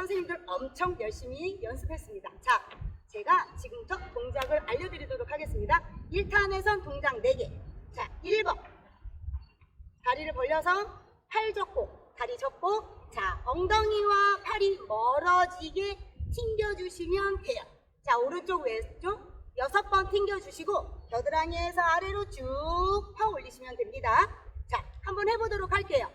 선생님들 엄청 열심히 연습했습니다. 자, 제가 지금부터 동작을 알려드리도록 하겠습니다. 1탄에선 동작 4개. 자, 1번. 다리를 벌려서 팔 접고, 다리 접고, 자, ong덩이와 팔이 멀어지게 튕겨주시면 돼요. 자, 오른쪽, 왼쪽 여섯 번 튕겨주시고, 겨드랑이에서 아래로 쭉 펴 올리시면 됩니다. 자, 한번 해보도록 할게요.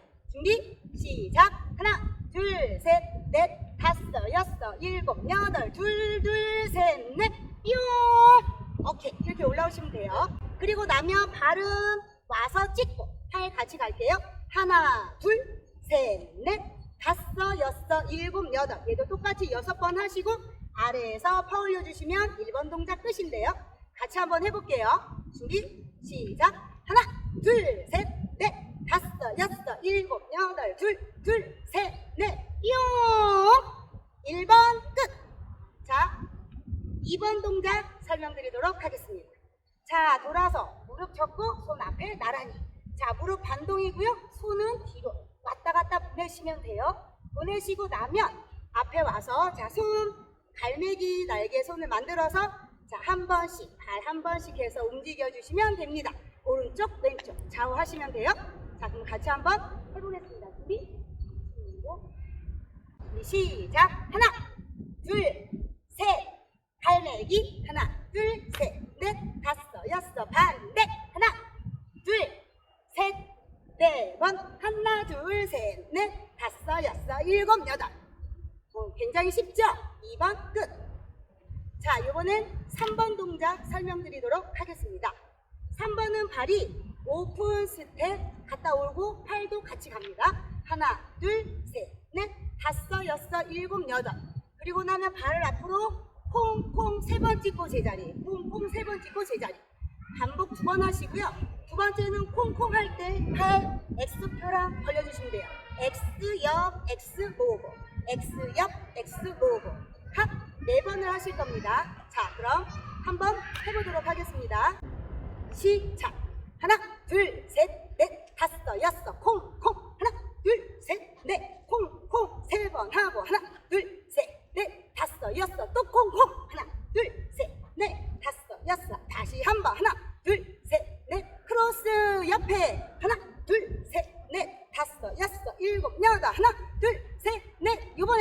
그리고 나면 발은 와서 찍고, 팔 같이 갈게요. 하나, 둘, 셋, 넷, 다섯, 여섯, 일곱, 여덟. 얘도 똑같이 여섯 번 하시고, 아래에서 펴 올려주시면 1번 동작 끝인데요. 같이 한번 해볼게요. 준비, 시작. 하나, 둘, 셋, 넷, 다섯, 여섯, 일곱, 여덟, 둘, 둘, 셋, 넷, 뿅! 1번 끝! 자, 2번 동작 하겠습니다. 자, 돌아서 무릎 접고 손 앞에 나란히. 자, 무릎 반동이고요. 손은 뒤로 왔다 갔다 보내시면 돼요. 보내시고 나면 앞에 와서 자, 손 갈매기 날개 손을 만들어서 자, 한 번씩 발 한 번씩 해서 움직여 주시면 됩니다. 오른쪽, 왼쪽 좌우 하시면 돼요. 자, 그럼 같이 한번 해보겠습니다. 준비. 시작. 하나, 둘, 셋, 갈매기. 하나, 둘, 셋, 넷, 다섯, 여섯, 반대. 하나, 둘, 셋, 네 번. 하나, 둘, 셋, 넷, 다섯, 여섯, 일곱, 여덟. 어, 굉장히 쉽죠? 2번 끝. 자, 이번엔 3번 동작 설명드리도록 하겠습니다. 3번은 발이 오픈 스텝 갔다 오고 팔도 같이 갑니다. 하나, 둘, 셋, 넷, 다섯, 여섯, 일곱, 여덟. 그리고 나면 발을 앞으로 콩콩 세 번 찍고 제자리, 콩콩 세 번 찍고 제자리. 반복 두 번 하시고요. 두 번째는 콩콩 할 때 팔 X표랑 벌려주시면 돼요. X 옆 X 모으고, X 옆 X 모으고. 합네 번을 하실 겁니다. 자, 그럼 한번 해보도록 하겠습니다. 시작. 하나, 둘, 셋, 넷, 다섯, 여섯, 콩, 콩. 하나, 둘, 셋, 넷, 콩, 콩. 세 번 하고 하나, 둘, 셋, 넷, 다섯, 여섯, 또 콩, 콩. 하나, 둘, 셋, 넷, 다섯, 여섯. 다시 한 번. 하나, 둘, 셋, 넷. 크로스 옆에.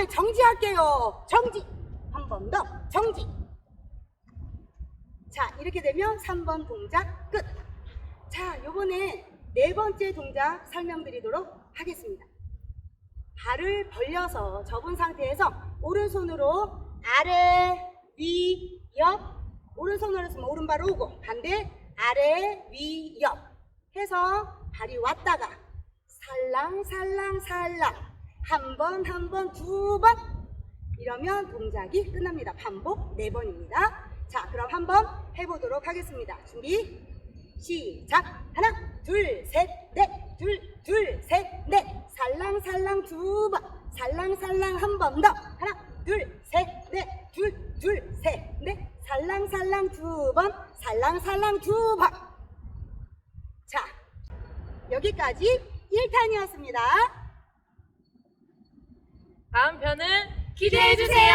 넷. 이번에 정지할게요. 정지. 한 번 더. 정지. 자, 이렇게 되면 3번 동작 끝. 자, 요번에 네 번째 동작 설명드리도록 하겠습니다. 발을 벌려서 접은 상태에서 오른손으로 아래, 위, 옆, 오른손으로 했으면 오른발 오고 반대 아래, 위, 옆 해서 발이 왔다가 살랑 살랑 살랑 한 번, 한 번, 두 번 이러면 동작이 끝납니다. 반복 네 번입니다. 자, 그럼 한번 해보도록 하겠습니다. 준비, 시작. 하나, 둘, 셋, 넷, 둘, 둘, 셋, 넷. 살랑살랑 두 번, 살랑살랑 한 번 더. 하나, 둘, 셋, 넷, 둘, 둘, 셋, 넷. 살랑살랑 두 번, 살랑살랑 두 번. 자, 여기까지 1탄이었습니다. 다음 편은 기대해 주세요.